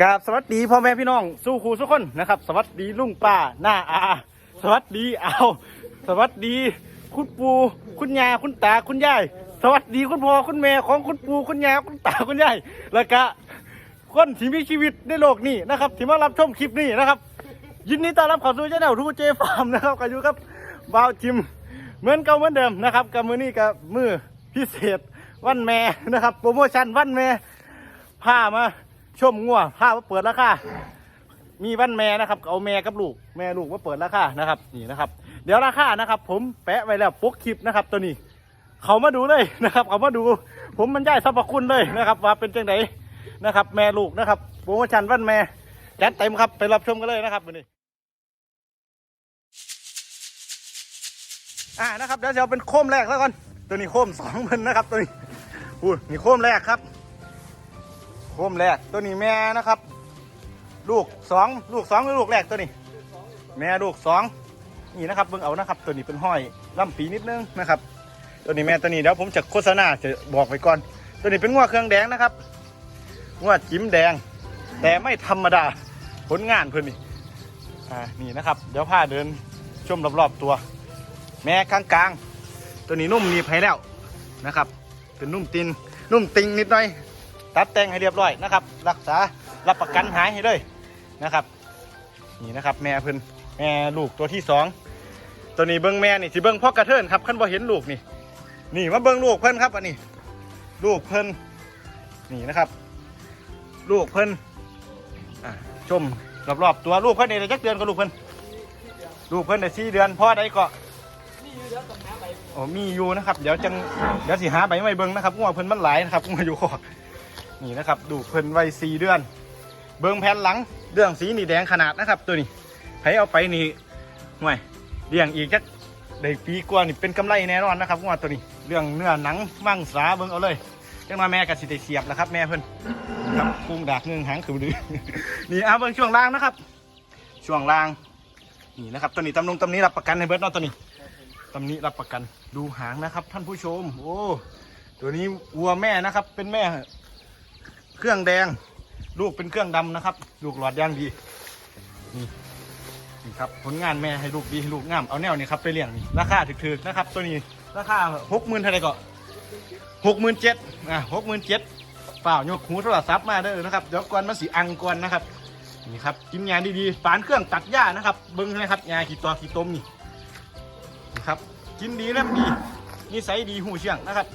กราบสวัสดีพ่อแม่พี่น้องสู้ครูทุกคนนะครับ สวัสดีลุงป้าหน้าอาสวัสดีเอาสวัสดี คุณปู่คุณยาคุณตาคุณยายสวัสดีคุณพ่อคุณแม่ของคุณปู่คุณยาคุณตาคุณยายแล้วก็คนที่มีชีวิตในโลกนี้นะครับที่มารับชมคลิปนี้นะครับ ยินดีต้อนรับเข้าสู่ช่องทูเจฟาร์มนะครับก็อยู่กับบ่าวจิมเหมือนเก่าเหมือนเดิมนะครับกับมือนี้กับมือพิเศษวันแม่นะครับโปรโมชั่นวันแม่พามา ชมงัวพามาเปิดราคามีวันแม่นะครับ เอาแม่กับลูก แม่ลูกมาเปิดราคานะครับ นี่นะครับ เดี๋ยวราคานะครับ ผมแปะไว้แล้วปกคลิปนะครับ ตัวนี้ เขามาดูเลยนะครับ เขามาดู ผมมันย่ายสรรพคุณเลยนะครับ ว่าเป็นจังไดนะครับ แม่ลูกนะครับโปรโมชั่นวันแม่จัดเต็มครับไปรับชมกันเลยนะครับวันนี้อ่านะครับเดี๋ยวจะเอาเป็นโคมแรกแล้วก่อนตัวนี้โคมสองพันนะครับ ตัวนี้อู้นี่โคมแรกครับ โคมแรกตัวนี้แม่นะครับ ลูกสองลูกสองหรือลูกแรกตัวนี้ แม่ลูกสองนี่นะครับเบิ่งเอานะครับ ตัวนี้เป็นห้อยล่ำปีนิดนึงนะครับ ตัวนี้แม่ตัวนี้เดี๋ยวผมจะโฆษณาจะบอกไปก่อน ตัวนี้เป็นงวเครื่องแดงนะครับงวจิ้มแดง แต่ไม่ธรรมดาผลงานเพื่อนนี่อ่านี่นะครับ เดี๋ยวพาเดินชมรอบๆตัว แม่กลางๆ ตัวนี้นุ่มหนีบให้แล้วนะครับ เป็นนุ่มตินนุ่มติงนิดหน่อย ตัดแต่งให้เรียบร้อยนะครับ รักษารับประกันหายให้เลยนะครับนี่นะครับแม่เพิ่นแม่ลูกตัวที่สองตัวนี้เบิ้งแม่นี่สิเบิ้งพ่อกระเทินครับขั้นบ่เห็นลูกนี่ นี่มาเบิ้งลูกเพิ่นครับอันนี้ลูกเพิ่นนี่นะครับ ลูกเพิ่นอะชมรอบๆตัวลูกเพิ่นในี่ได้จักเดือนก็ลูกเพิ่นลูกเพิ่นได้สี่เดือนพ่อได้ก็โอ้มีอยู่นะครับ เดี๋ยวจังเดี๋ยวสิหาใบไม้เบิ้งนะครับงัวเพิ่นมันหลายนะครับงัวอยู่คอ นี่นะครับ ดูเพิ่นไว้สี่เดือน เบิ้งแผ่นหลังเรื่องสีนี่แดงขนาดนะครับ ตัวนี้ไผเอาไปนี่ห่วยเลี้ยงอีกจักได้ปีกว่านี่เป็นกำไรแน่นอนนะครับงัวตัวนี้ เรื่องเนื้อหนังมังสาเบิ้งเอาเลยจังมาแม่กับสิได้เสียบแล้วครับแม่เพิ่นครับพุงดากเงืองหางคือดือนี่เอาเบิ้งช่วงล่างนะครับ ช่วงล่างนี่นะครับตัวนี้ตำนงตำนี้รับประกันให้เบิร์ดเนาะตัวนี้ตำนี้รับประกันดูหางนะครับ ท่านผู้ชม โอ้ตัวนี้วัวแม่นะครับ เป็นแม่ เครื่องแดง ลูกเป็นเครื่องดำนะครับ ลูกหลอดย่างดีนี่นี่ครับผลงานแม่ให้ลูกดีให้ลูกงามเอาแนวนี้ครับไปเลี้ยงนี่ราคาถึกๆนะครับ ตัวนี้ราคาหกหมื่นเท่าไหร่ก็หกหมื่นเจ็ดอะหกหมื่นเจ็ดเปล่ายกหูโทรศัพท์มาเด้อนะครับเดี๋ยวก่อนมาสีอังก่อนนะครับนี่ครับกินยาดีๆปานเครื่องตัดหญ้านะครับเบิ้งนะครับยาขี้ตัวขี้ต้มนี่นะครับกินดีแล้วดีนิสัยดีหูเชี่ยงนะครับ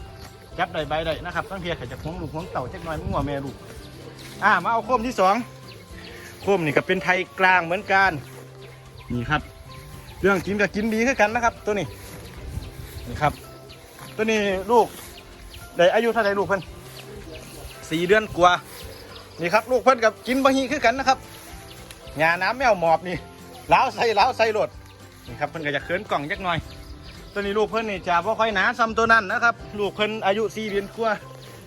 จับได้ใบได้นะครับตั้งเพียรจะห่วงลูกห่วงเต่าจักหน่อยมึงหัวแม่ลูกอ่ามาเอาโคมที่สองโคมนี่ก็เป็นไทยกลางเหมือนกันนี่ครับ เรื่องกินก็กินดีคือกันนะครับ ตัวนี้นี่ครับ ตัวนี้ลูกได้อายุเท่าไหร่ลูกเพิ่นสี่เดือนกว่านี่ครับลูกเพิ่นกับกินบะฮีคือกันนะครับหญ้าน้ำแมวหมอบนี่ล้าวใส่ล้าวใส่หลดนี่ครับเพิ่นก็จะเขินกล่องจักหน่อย ตัวนี้ลูกเพิ่นนี่จะบ่ค่อยหนาซ้ำตัวนั้นนะครับ ลูกเพิ่นอายุสี่เดือนกว่า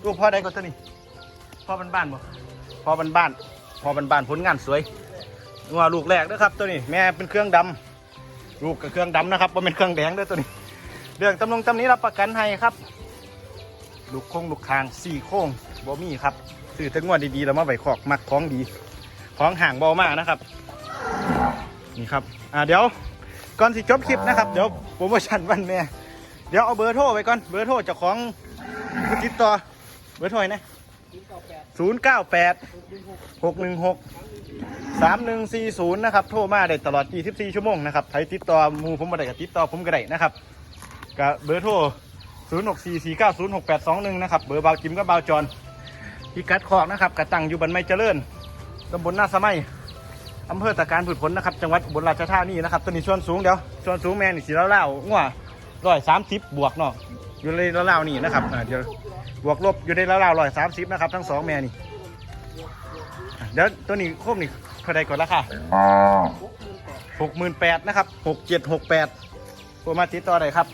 ลูกพ่อใดก็ตัวนี้พ่อบ้านบ้านบ่พ่อบ้านบ้านพ่อบ้านบ้านผลงานสวยว่าลูกแรกนะครับ ตัวนี้แม่เป็นเครื่องดำลูกกับเครื่องดำนะครับบ่เป็นเครื่องแดงด้วยตัวนี้ เรื่องตำลงตำนี้รับประกันให้ครับ ลูกโค้งลูกคางสี่โค้งบ่มีครับซื้อถึงวันดีๆแล้วมาไว้คอกมักของดีของห่างเบามากนะครับ นี่ครับ อ่าเดี๋ยว ก่อนสิจบคลิปนะครับ เดี๋ยวโปรโมชั่นวันแม่ เดี๋ยวเอาเบอร์โทรไปก่อน เบอร์โทรเจ้าของผู้ติดต่อ เบอร์โทรไหนศูนย์เก้าแปดหกหนึ่งหกสามหนึ่งสี่ศูนย์นะครับ โทรมาได้ตลอด 24 ชั่วโมงนะครับใครติดต่อหมูผมมาได้กับติดต่อผมก็ได้นะครับกับเบอร์โทร0 6 4 4 9 0 6 8 2 1 นะครับ เบอร์เบาจิมกับเบาจอนพิกัดคอกนะครับกระตังอยู่บันไม้เจริญตำบลหน้าสะไมัย อำเภอตะการผุดผลนะครับ จังหวัดอุบลราชธานีนะครับตัวนี้ส่วนสูงเดี๋ยวส่วนสูงแม่นี่สีเล่าๆงัวร้อยสามสิบบวกเนาะอยู่ในเล่าๆนี่นะครับเดี๋ยวบวกลบอยู่ในเล่าๆร้อยสามสิบนะครับทั้งสองแม่นี่เดี๋ยวตัวนี้โคมนี่เท่าใดก่อนราคาหกหมื่นแปดนะครับหกเจ็ดหกแปดโทรมาติดต่อได้ครับ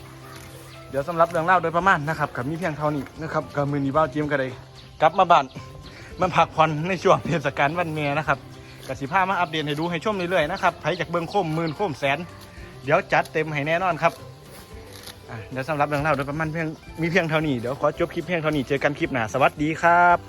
เดี๋ยวสำหรับเรื่องเล่าโดยประมาณนะครับกับมีเพียงเท่านี้นะครับกับมือนีบ้าจิ้มก็เลยกลับมาบ้านมาพักผ่อนในช่วงเทศกาลวันแม่นะครับ กสิภามาอัปเดตให้ดูให้ชมเรื่อยๆนะครับไผจากเบื้องโคมหมื่นโคมแสน เดี๋ยวจัดเต็มให้แน่นอนครับอะเดี๋ยวสำหรับเรื่องเล่าโดยประมาณเพียงมีเพียงเท่านี้เดี๋ยวขอจบคลิปเพียงเท่านี้เจอกันคลิปหน้าสวัสดีครับ